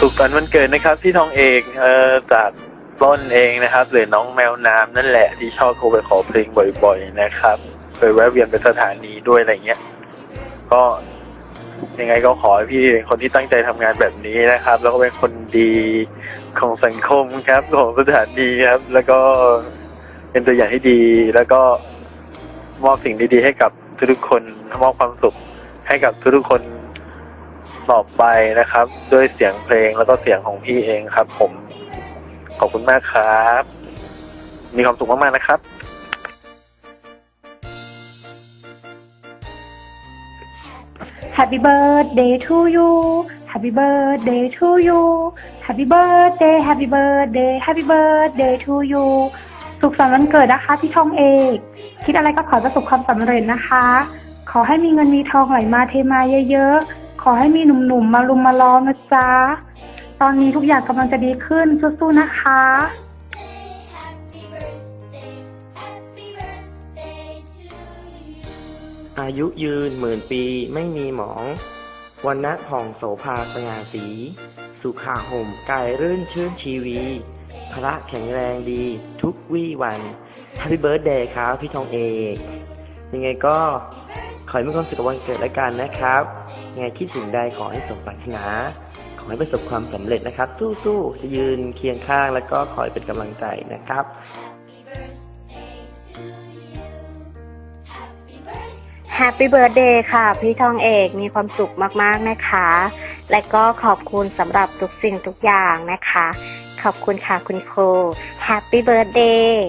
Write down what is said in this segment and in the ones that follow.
สุขสันต์วันเกิดนะครับพี่ทองเอกเอ่อจากต้นเองนะครับ หรือน้องแมวน้ำนั่นแหละที่ชอบโทรไปขอเพลงบ่อยๆนะครับไปแวะเวียนไปสถานีด้วยอะไรเงี้ยก็ยังไงก็ขอให้พี่เป็นคนที่ตั้งใจทำงานแบบนี้นะครับ แล้วก็เป็นคนดีของสังคมครับของสถานีครับ แล้วก็เป็นตัวอย่างที่ดี แล้วก็มอบสิ่งดีๆให้กับทุกๆคนมอบความสุขให้กับทุกๆคน ต่อไปนะครับ ด้วยเสียงเพลงแล้วก็เสียงของพี่เองครับ ผม ขอบคุณมากครับ มีความสุขมากๆนะครับ Happy birthday to you Happy birthday to you Happy birthday Happy birthday Happy birthday to you สุขสันต์วันเกิดนะคะพี่ทองเอก คิดอะไรก็ขอประสบความสำเร็จนะคะ ขอให้มีเงินมีทองไหลมาเทมาเยอะๆ อให้มีหนุ่มๆมาลุมมาล้อมนะจ๊ะ ตอนนี้ทุกอย่างกำลังจะดีขึ้นสู้ๆนะคะ อายุยืนหมื่นปีไม่มีหมอง วันนะผ่องโสภาสง่าสี สุขาห่มกายรื่นชื่นชีวี พระแข็งแรงดีทุกวี่วัน Happy Birthday ครับพี่ทองเอก ยังไงก็ขอให้มีความสุขกับวันเกิดแล้วกันนะครับ ยังไงคิดสิ่งใดขอให้สมปรารถนา ขอให้ประสบความสำเร็จนะครับ สู้ๆจะยืนเคียงข้างแล้วก็คอยเป็นกำลังใจนะครับแฮปปี้เบิร์ดเดย์ค่ะ พี่ทองเอกมีความสุขมากๆนะคะ และก็ขอบคุณสำหรับทุกสิ่งทุกอย่างนะคะ ขอบคุณค่ะคุณครูแฮปปี้เบิร์ดเดย์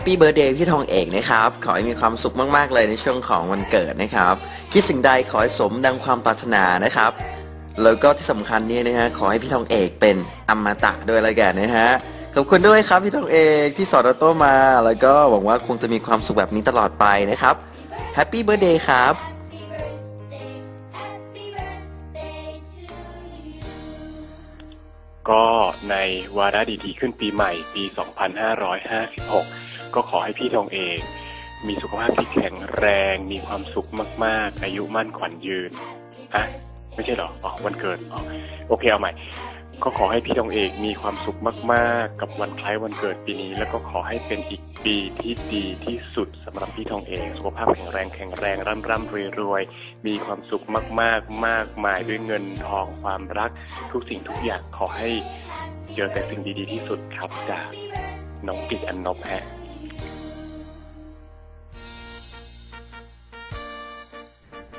ปปี้เบ t ร์เดย์พี่ทองเอกนะครับ ขอให้มีความสุขมากๆเลยในช่วงของวันเกิดนะครับ คิดสิ่งใดขอให้สมดังความปรารถนานะครับ แล้วก็ที่สำคัญเนี่ยนะฮะขอให้พี่ทองเอกเป็นอมตะด้วยล้วกันนะฮะขอบคุณด้วยครับพี่ทองเอกที่สอนออโต้มา แล้วก็หวังว่าคงจะมีความสุขแบบนี้ตลอดไปนะครับแฮปปี้เบ t ร์เดย์ครับก็ในวาระดีๆขึ้นปีใหม่ปี 2556 ก็ขอให้พี่ทองเอกมีสุขภาพที่แข็งแรง มีความสุขมาก ๆ อายุมั่นขวัญยืนอะไม่ใช่หรออ๋อวันเกิดอ๋อโอเคเอาใหม่ ก็ขอให้พี่ทองเอกมีความสุขมาก ๆ กับวันคล้ายวันเกิดปีนี้ แล้วก็ขอให้เป็นอีกปีที่ดีที่สุดสำหรับพี่ทองเอกสุขภาพแข็งแรงแข็งแรงร่ำร่ำรวยรวยมีความสุขมาก ๆ มากมายด้วยเงินทองความรัก ทุกสิ่งทุกอย่างขอให้เจอแต่สิ่งดี ๆ ที่สุดครับจากน้องกิจอันนบฮะ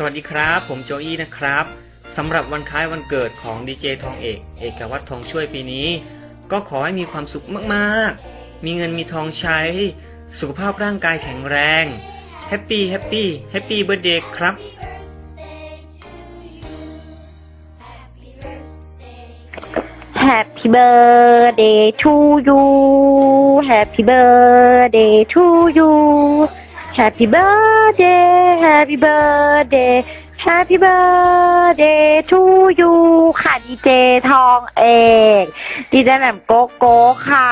สวัสดีครับ ผมโจอี้นะครับสำหรับวันคล้ายวันเกิดของดีเจทองเอก เอกวัตรทองช่วยปีนี้ ก็ขอให้มีความสุขมากๆ มีเงินมีทองใช้ สุขภาพร่างกายแข็งแรงแฮปปี้แฮปปี้แฮปปี้เบิร์ดเดย์ครับแฮปปี้เบิร์ด เดย์ทูยูแฮปปี้เบิร์ดเดย์ทูยูแฮปปี้เบิร์ดเดย์แฮปปี้เบิร์ดเดย์แฮปปี้เบิร์ดเดย์ทูยูค่ะดีเจทองเอกดีเจแหม่มโกโก้ค่ะ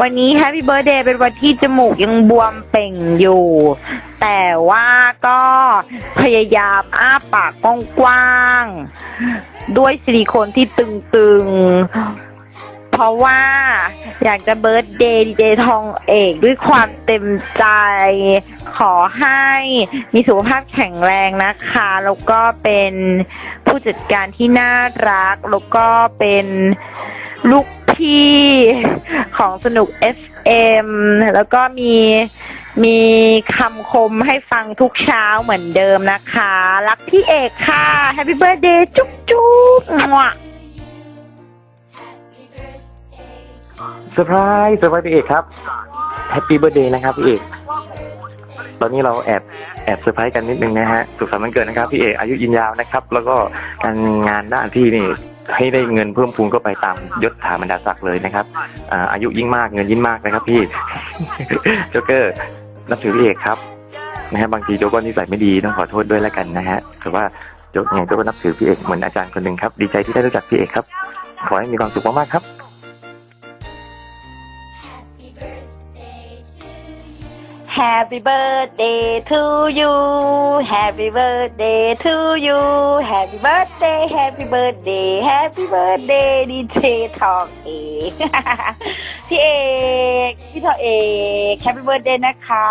วันนี้แฮปปี้เบิร์ดเดย์เป็นวันที่จมูกยังบวมเป่งอยู่ แต่ว่าก็พยายามอ้าปากกว้างๆด้วยซิลิโคนที่ตึงๆ เพราะว่าอยากจะเบิร์ดเดย์ดีเจทองเอกด้วยความเต็มใจ ขอให้มีสุขภาพแข็งแรงนะคะ แล้วก็เป็นผู้จัดการที่น่ารัก แล้วก็เป็นลูกพี่ของสนุก FM แล้วก็มีมีคำคมให้ฟังทุกเช้าเหมือนเดิมนะคะ รักพี่เอกค่ะ Happy Birthday จุ๊บจุ๊บ เซอร์ไพรส์เซอร์ไพรส์พี่เอกครับแฮปปี้เบ t ร์เดย์นะครับพี่เอก ตอนนี้เราแอบแอบเซอร์ไพรส์กันนิดนึงนะฮะสุขสันต์วันเกิดนะครับพี่เอกอายุยืนยาวนะครับ แล้วก็การงานด้านพี่นี่ให้ได้เงินเพิ่มพูนเข้าไปตามยศถาบรรดาศักดิ์เลยนะครับอ่าอายุยิ่งมากเงินยิ่งมากนะครับพี่ โจ๊กเกอร์นับถือพี่เอกครับนะฮะบางทีโจ๊กก็นิสัยไม่ดีต้องขอโทษด้วยแล้วกันนะฮะแต่ว่าโจ๊กยังไงโจ๊กก็นับถือพี่เอกเหมือนอาจารย์คนหนึ่งครับ ดีใจที่ได้รู้จักพี่เอกครับ ขอให้มีความสุขมากๆครับ Happy birthday to you Happy birthday to you Happy birthday Happy birthday Happy birthday ดีเจทองเอกพี่เอกพี่ทองเอก Happy birthday นะคะ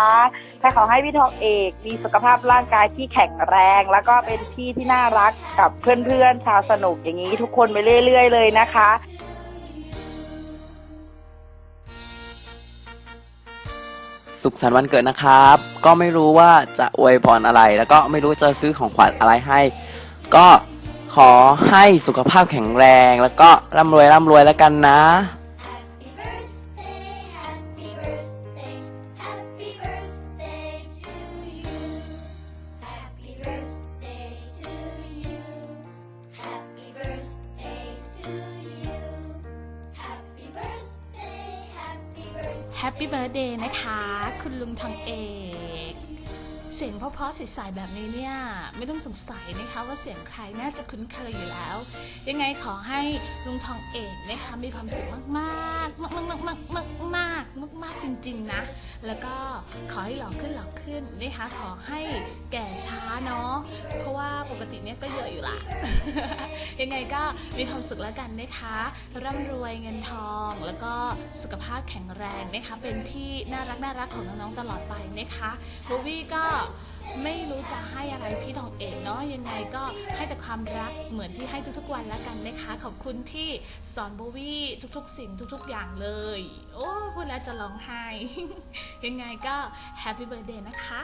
ใครขอให้พี่ทองเอกมีสุขภาพร่างกายที่แข็งแรง แล้วก็เป็นพี่ที่น่ารักกับเพื่อนๆชาวสนุกอย่างนี้ทุกคนไปเรื่อย ๆ เลยนะคะ สุขสันต์วันเกิดนะครับ ก็ไม่รู้ว่าจะอวยพรอะไร แล้วก็ไม่รู้จะซื้อของขวัญอะไรให้ ก็ขอให้สุขภาพแข็งแรง แล้วก็ร่ำรวยร่ำรวยแล้วกันนะ ร์ดเดย์นะคะ คุณลุงทองเอก เสียงเพราะๆใสๆแบบนี้เนี่ย ไม่ต้องสงสัยนะคะว่าเสียงใครน่าจะคุ้นเคยอยู่แล้ว ยังไงขอให้ลุงทองเอกนะคะมีความสุขมากๆ มากๆมากๆมากๆมากๆมากๆจริง ๆ นะ แล้วก็ขอให้หล่อขึ้นหล่อขึ้นนะคะขอให้แก่ช้าเนาะเพราะว่าปกติเนี่ยก็เยอะอยู่ละยังไงก็มีความสุขแล้วกันนะคะร่ำรวยเงินทอง แล้วก็สุขภาพแข็งแรงนะคะเป็นที่น่ารักน่ารักของน้องๆตลอดไปนะคะโบวี่ก็ไม่รู้จะให้อะไรพี่ทองเอกเนาะยังไงก็ให้แต่ความรักเหมือนที่ให้ทุกๆวันแล้วกันนะคะ ขอบคุณที่สอนโบวี่ทุกๆ สิ่งทุกๆ อย่างเลย โอ้พูดแล้วจะร้องไห้ ยังไงก็แฮปปี้เบิร์ดเดย์นะคะ